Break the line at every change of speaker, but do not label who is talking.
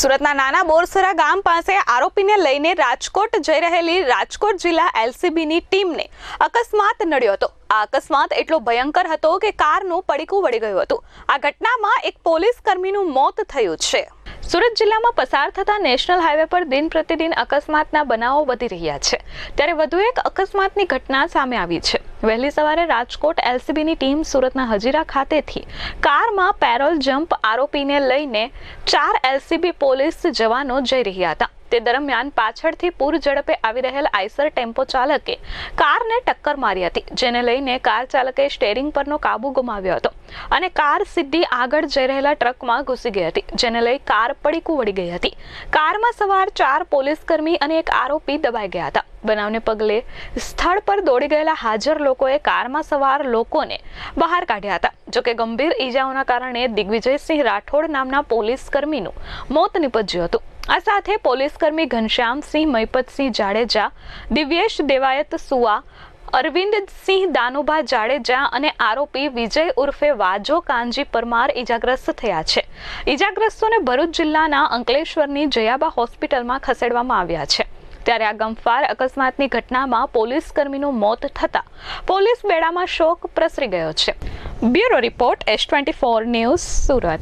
સુરતના નાના બોરસરા ગામ પાસે આરોપીને લઈને રાજકોટ જઈ રહેલી રાજકોટ જિલ્લા એલસીબીની ટીમને અકસ્માત નડ્યો હતો. આ અકસ્માત એટલો ભયંકર હતો કે કારનું પડીકું વળી ગયું હતું. આ ઘટનામાં એક પોલીસ કર્મીનું મોત થયું છે. સુરત જિલ્લામાં પસાર થતા નેશનલ હાઈવે પર દિન પ્રતિદિન અકસ્માતના બનાવો વધી રહ્યા છે. ત્યારે વધુ એક અકસ્માતની ઘટના સામે આવી છે. વહેલી સવારે રાજકોટ એલસીબીની ટીમ સુરતના હજીરા ખાતેથી કારમાં પેરોલ જમ્પ આરોપીને લઈને ચાર એલસીબી પોલીસ જવાનો જઈ રહ્યા હતા. તે દરમિયાન પાછળથી પૂર ઝડપે આવી રહેલ આઈસર ટેમ્પો ચાલકે કારને ટક્કર મારી હતી, જેને લઈને કાર ચાલકે સ્ટેરિંગ પરનો કાબુ ગુમાવ્યો હતો અને કાર સીધી આગળ જઈ રહેલા ટ્રકમાં ઘૂસી ગઈ હતી, જેને લઈ કાર પડી વળી ગઈ હતી. કારમાં સવાર ચાર પોલીસ કર્મી અને એક આરોપી દબાઈ ગયા હતા. બનાવને પગલે સ્થળ પર દોડી ગયેલા હાજર લોકોએ કારમાં સવાર લોકોને બહાર કાઢ્યા હતા. જોકે ગંભીર ઈજાઓના કારણે દિગ્વિજયસિંહ રાઠોડ નામના પોલીસ કર્મીનું મોત નીપજ્યું હતું. આ સાથે પોલીસકર્મી ઘનશ્યામસિંહ મહિપતસિંહ જાડેજા, દિવ્યેશ દેવાયત સુવા, અરવિંદસિંહ દાનુભા જાડેજા અને આરોપી વિજય ઉર્ફે વાજો કાનજી પરમાર ઈજાગ્રસ્ત થયા છે. ઈજાગ્રસ્તોને ભરૂચ જિલ્લાના અંકલેશ્વરની જયાબા હોસ્પિટલમાં ખસેડવામાં આવ્યા છે. ત્યારે આ ગમફાર અકસ્માતની ઘટનામાં પોલીસ કર્મીનું મોત થતા પોલીસ બેડામાં શોક પ્રસરી ગયો છે. Bureau report S twenty four news Surat.